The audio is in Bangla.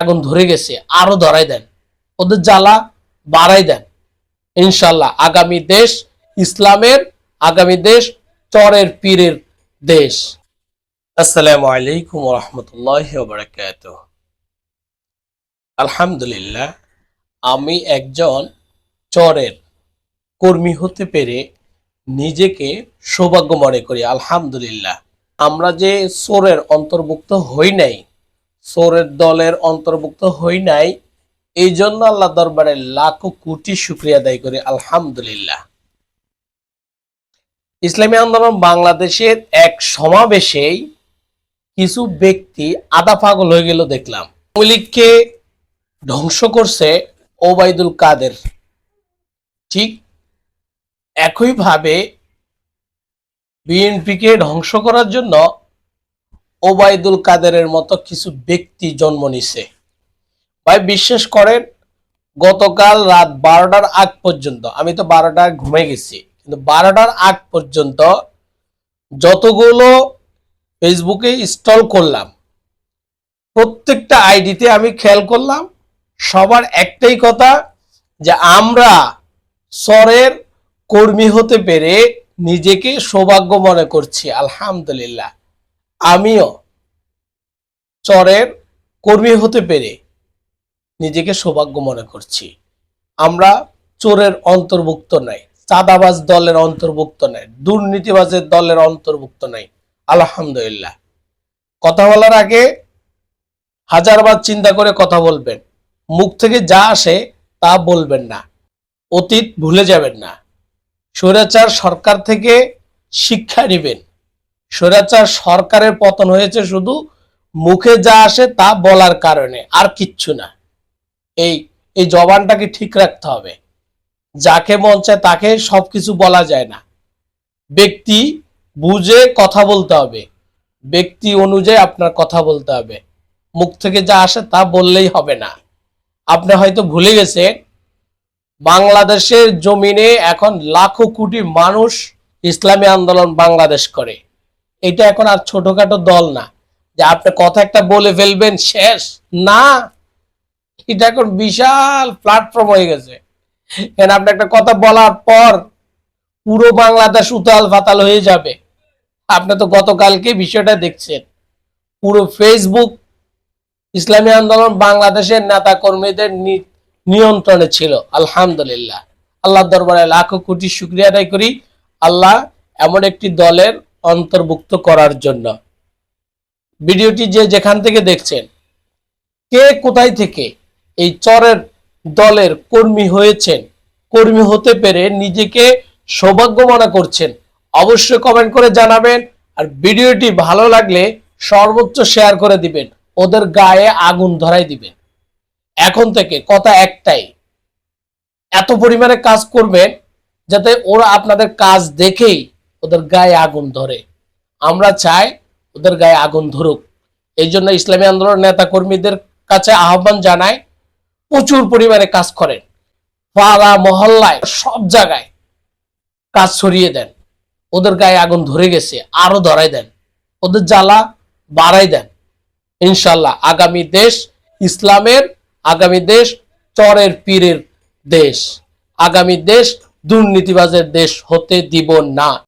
আগুন ধরে গেছে, আরও ধরাই দেন। ওদের জ্বালা বাড়াই দেন। ইনশাল্লাহ আগামী দেশ ইসলামের, আগামী দেশ চরের পীরের দেশ। আসসালামু আলাইকুম রহমতুল্লাহ আলহামদুলিল্লাহ, আমি একজন চরের কর্মী হতে পেরে নিজেকে সৌভাগ্য মনে করি, আলহামদুলিল্লাহ। আমরা যে চোরের অন্তর্ভুক্ত হই নাই সোরের দলের অন্তর্ভুক্ত হই নাই। এই জন্য আল্লাহ দরবারে লাখো কোটি শুক্রিয়া আদায় করি, আলহামদুলিল্লাহ। ইসলামী আন্দোলন বাংলাদেশের এক সমাবেশেই কিছু ব্যক্তি আদা পাগল হয়ে গেল দেখলাম। লীগকে ধ্বংস করছে ওবায়দুল কাদের। ঠিক একইভাবে বিএনপিকে ধ্বংস করার জন্য ওবায়দুল কাদেরের মতো কিছু ব্যক্তি জন্ম নিছে। ভাই, বিশ্বাস করেন, গতকাল রাত বারোটার আগ পর্যন্ত, আমি তো বারোটার ঘুমে গেছি, কিন্তু বারোটার আগ পর্যন্ত যতগুলো ফেসবুকে ইনস্টল করলাম, প্রত্যেকটা আইডিতে আমি খেয়াল করলাম, সবার একটাই কথা যে আমরা সরের কর্মী হতে পেরে নিজেকে সৌভাগ্য মনে করছি, আলহামদুলিল্লাহ। আমিও চরের কর্মী হতে পেরে নিজেকে সৌভাগ্য মনে করছি। আমরা চোরের অন্তর্ভুক্ত নাই, চাঁদাবাজ দলের অন্তর্ভুক্ত নাই, দুর্নীতিবাজের দলের অন্তর্ভুক্ত নাই, আলহামদুলিল্লাহ। কথা বলার আগে হাজারবার চিন্তা করে কথা বলবেন, মুখ থেকে যা আসে তা বলবেন না, অতীত ভুলে যাবেন না। স্বৈরাচার সরকার থেকে শিক্ষা নেবেন স্বৈরাচার সরকারের পতন হয়েছে শুধু মুখে যা আসে তা বলার কারণে, আর কিচ্ছু না। এই এই জবানটাকে ঠিক রাখতে হবে। যাকে মন চায় তাকে সবকিছু বলা যায় না। ব্যক্তি বুঝে কথা বলতে হবে। ব্যক্তি অনুযায়ী আপনার কথা বলতে হবে। মুখ থেকে যা আসে তা বললেই হবে না। আপনি হয়তো ভুলে গেছেন, বাংলাদেশের জমিনে এখন লাখো কোটি মানুষ ইসলামী আন্দোলন বাংলাদেশ করে। এটা এখন আর ছোটখাটো দল না। যে আপনি কথা একটা বলে ফেলবেন, শেষ। না, এটা এখন বিশাল প্ল্যাটফর্ম হয়ে গেছে। এখানে আপনি একটা কথা বলার পর পুরো বাংলাদেশ উতাল ফাতাল হয়ে যাবে। আপনি তো গতকালকে বিষয়টা দেখছেন। পুরো ফেসবুক ইসলামী আন্দোলন বাংলাদেশের নেতা কর্মীদের নিয়ন্ত্রণে ছিল। আলহামদুলিল্লাহ। আল্লাহ দরবারে লাখো কোটি শুক্রিয়া আদায় করি। আল্লাহ এমন একটি দলের অন্তর্ভুক্ত করার জন্য। ভিডিওটি যে যেখান থেকে দেখছেন, কে কোথায় থেকে এই চরের দলের কর্মী হয়েছেন, কর্মী হতে পেরে নিজেকে সৌভাগ্য মনে করছেন, অবশ্যই কমেন্ট করে জানাবেন আর ভিডিওটি ভালো লাগলে সর্বোচ্চ শেয়ার করে দিবেন, ওদের গায়ে আগুন ধরাই দিবেন। এখন থেকে কথা একটাই, এত পরিমাণে কাজ করবেন যাতে ওরা আপনাদের কাজ দেখেই ওদের গায়ে আগুন ধরে। আমরা চাই ওদের গায়ে আগুন ধরুক। এই জন্য ইসলামী আন্দোলন নেতা কর্মীদের কাছে আহ্বান জানায় প্রচুর পরিমাণে কাজ করেন। পাড়া, মহল্লায়, সব জায়গায় কাজ ছড়িয়ে দেন। ওদের গায়ে আগুন ধরে গেছে, আরও ধরাই দেন। ওদের জ্বালা বাড়াই দেন। ইনশাল্লাহ আগামী দেশ ইসলামের, আগামী দেশ চরের পীরের দেশ। আগামী দেশ দুর্নীতিবাজের দেশ হতে দিব না।